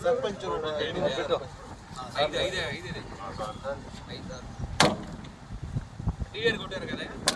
ಸರ್ಪಂಚರು ಬಿಟ್ಟು ಐದು ಐದೇ ಐದು ಐದು ಐದು ಸರ್ ಟೀಯರ್ ಕೊಟ್ಟಿರ್ತಾರೆ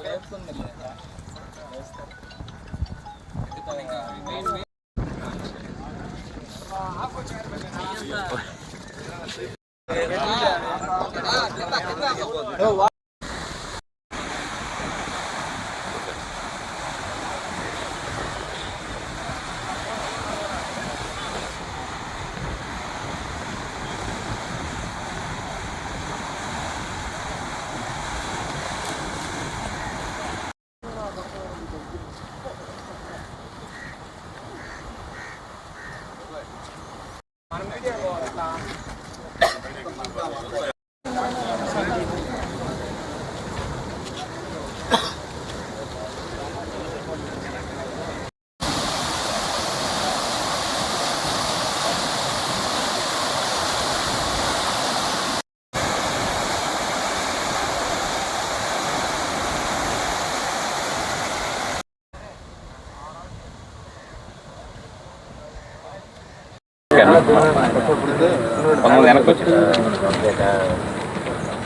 వేసుకుంది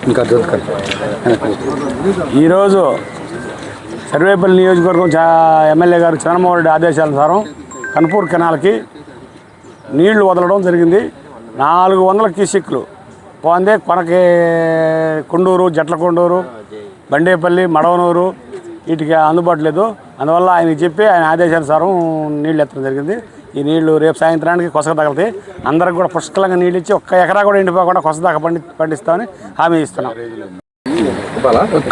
ఇంకా ఈరోజు సర్వేపల్లి నియోజకవర్గం చా ఎమ్మెల్యే గారు చంద్రమోహన్ రెడ్డి ఆదేశానుసారం కన్పూర్ కెనాల్కి నీళ్ళు వదలడం జరిగింది. నాలుగు వందల క్యూసిక్లు పోందే కొనకి కొండూరు జట్ల కొండూరు బండేపల్లి మడవనూరు వీటికి అందుబాటు లేదు అందువల్ల ఆయనకి చెప్పి ఆయన ఆదేశానుసారం నీళ్ళు ఎత్తడం జరిగింది. ఈ నీళ్ళు రేపు సాయంత్రానికి కొసక తగలితే అందరికి కూడా పుష్కలంగా నీళ్ళు ఇచ్చి ఒక్క ఎకరా కూడా ఎండిపోకుండా కొస దాకా పండి పండిస్తామని హామీ ఇస్తున్నాం.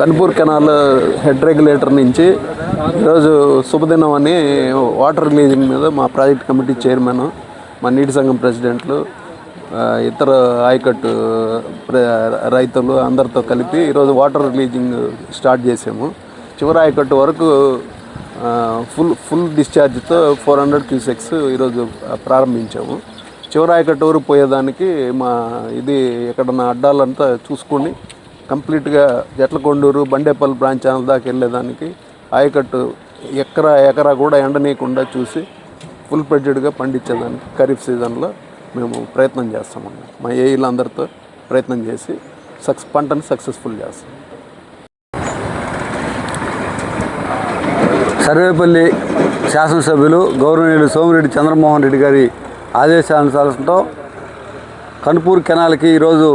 కన్పూర్ కెనాల్ హెడ్ రెగ్యులేటర్ నుంచి ఈరోజు శుభదినం అని వాటర్ రిలీజింగ్ మీద మా ప్రాజెక్ట్ కమిటీ చైర్మన్ మా నీటి సంఘం ప్రెసిడెంట్లు ఇతర ఆయకట్టు ప్ర- రైతులు అందరితో కలిపి ఈరోజు వాటర్ రిలీజింగ్ స్టార్ట్ చేసాము. చివరి ఆయకట్టు వరకు ఫుల్ ఫుల్ డిశ్చార్జ్తో ఫోర్ హండ్రెడ్ క్యూసెక్స్ ఈరోజు ప్రారంభించాము. చివరి ఆయకట్టు పోయేదానికి మా ఇది ఎక్కడన్నా అడ్డాలంతా చూసుకొని కంప్లీట్గా జట్లకొండూరు బండేపల్లి బ్రాంచ్ ఛానల్ దాకా వెళ్ళేదానికి ఆయకట్టు ఎకరా ఎకరా కూడా ఎండనీయకుండా చూసి ఫుల్ ప్రెడ్జెడ్గా పండించేదానికి ఖరీఫ్ సీజన్లో మేము ప్రయత్నం చేస్తామండి మా ఏఈలందరితో ప్రయత్నం చేసి సక్స్ పంటను సక్సెస్ఫుల్ చేస్తాం. సర్వేపల్లి శాసనసభ్యులు గౌరవనీయులు సోమిరెడ్డి చంద్రమోహన్ రెడ్డి గారి ఆదేశానుసారంతో కనుపూర్ కెనాల్కి ఈరోజు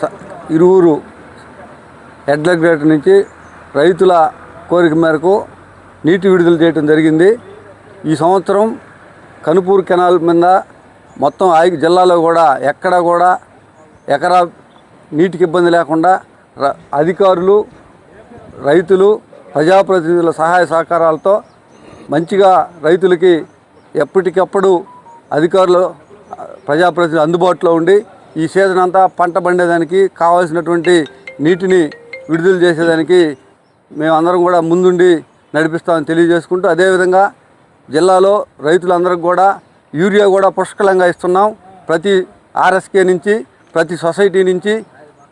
స- ఇరువురు ఎడ్లగ్రేట్ నుంచి రైతుల కోరిక మేరకు నీటి విడుదల చేయడం జరిగింది. ఈ సంవత్సరం కనుపూర్ కెనాల్ మీద మొత్తం ఐదు జిల్లాలో కూడా ఎక్కడ కూడా ఎకరా నీటికి ఇబ్బంది లేకుండా ర- అధికారులు రైతులు ప్రజాప్రతినిధుల సహాయ సహకారాలతో మంచిగా రైతులకి ఎప్పటికప్పుడు అధికారులు ప్రజాప్రతినిధులు అందుబాటులో ఉండి ఈ సీజన్ అంతా పంట పండేదానికి కావాల్సినటువంటి నీటిని విడుదల చేసేదానికి మేమందరం కూడా ముందుండి నడిపిస్తామని తెలియజేసుకుంటూ అదేవిధంగా జిల్లాలో రైతులందరికి కూడా యూరియా కూడా పుష్కలంగా ఇస్తున్నాం. ప్రతి ఆర్ఎస్కే నుంచి ప్రతి సొసైటీ నుంచి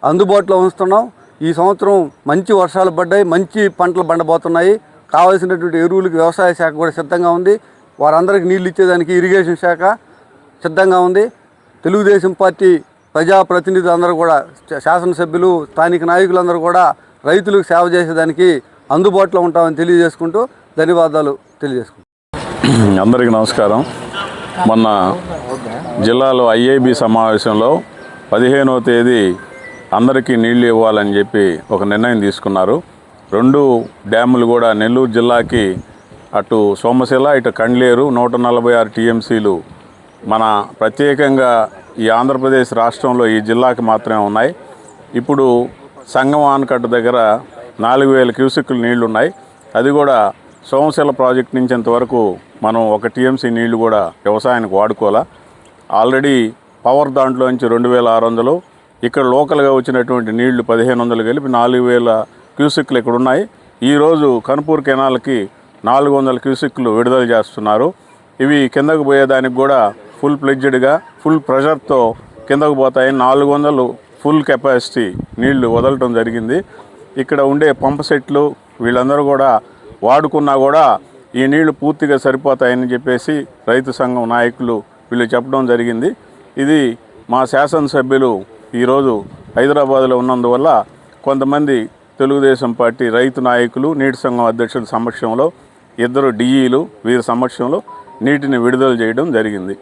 అందుబాటులో ఉంచుతున్నాం. ఈ సంవత్సరం మంచి వర్షాలు పడ్డాయి మంచి పంటలు పండబోతున్నాయి. కావలసినటువంటి ఎరువులకు వ్యవసాయ శాఖ కూడా సిద్ధంగా ఉంది. వారందరికీ నీళ్ళు ఇచ్చేదానికి ఇరిగేషన్ శాఖ సిద్ధంగా ఉంది. తెలుగుదేశం పార్టీ ప్రజాప్రతినిధులు అందరూ కూడా శాసనసభ్యులు స్థానిక నాయకులందరూ కూడా రైతులకు సేవ చేసేదానికి అందుబాటులో ఉంటామని తెలియజేసుకుంటూ ధన్యవాదాలు తెలియజేసుకుంటాం అందరికీ నమస్కారం. మొన్న జిల్లాలో ఐఏబి సమావేశంలో పదిహేనవ తేదీ అందరికీ నీళ్ళు ఇవ్వాలని చెప్పి ఒక నిర్ణయం తీసుకున్నారు. రెండు డ్యాములు కూడా నెల్లూరు జిల్లాకి అటు సోమశిల ఇటు కండ్లేరు నూట నలభై ఆరు టీఎంసీలు మన ప్రత్యేకంగా ఈ ఆంధ్రప్రదేశ్ రాష్ట్రంలో ఈ జిల్లాకి మాత్రమే ఉన్నాయి. ఇప్పుడు సంగం ఆనకట్ట దగ్గర నాలుగు వేల క్యూసెక్కులు నీళ్ళు ఉన్నాయి. అది కూడా సోమశిల ప్రాజెక్ట్ నుంచి ఇంతవరకు మనం ఒక టీఎంసీ నీళ్ళు కూడా వ్యవసాయానికి వాడుకోవాలా. ఆల్రెడీ పవర్ దాంట్లో నుంచి రెండు వేల ఆరు వందలు ఇక్కడ లోకల్గా వచ్చినటువంటి నీళ్ళు పదిహేను వందలు కలిపి నాలుగు వేల క్యూసిక్లు ఇక్కడ ఉన్నాయి. ఈరోజు కనుపూర్ కెనాల్కి నాలుగు వందల క్యూసిక్లు విడుదల చేస్తున్నారు. ఇవి కిందకు పోయేదానికి కూడా ఫుల్ ప్లెడ్జెడ్గా ఫుల్ ప్రెషర్తో కిందకు పోతాయి నాలుగు వందలు ఫుల్ కెపాసిటీ నీళ్ళు వదలటం జరిగింది. ఇక్కడ ఉండే పంప్ సెట్లు వీళ్ళందరూ కూడా వాడుకున్నా కూడా ఈ నీళ్ళు పూర్తిగా సరిపోతాయని చెప్పేసి రైతు సంఘం నాయకులు వీళ్ళు చెప్పడం జరిగింది. ఇది మా శాసనసభ్యులు ఈరోజు హైదరాబాద్లో ఉన్నందువల్ల కొంతమంది తెలుగుదేశం పార్టీ రైతు నాయకులు నీటి సంఘం అధ్యక్షుల సమక్షంలో ఇద్దరు డిఈలు వీరి సమక్షంలో నీటిని విడుదల చేయడం జరిగింది.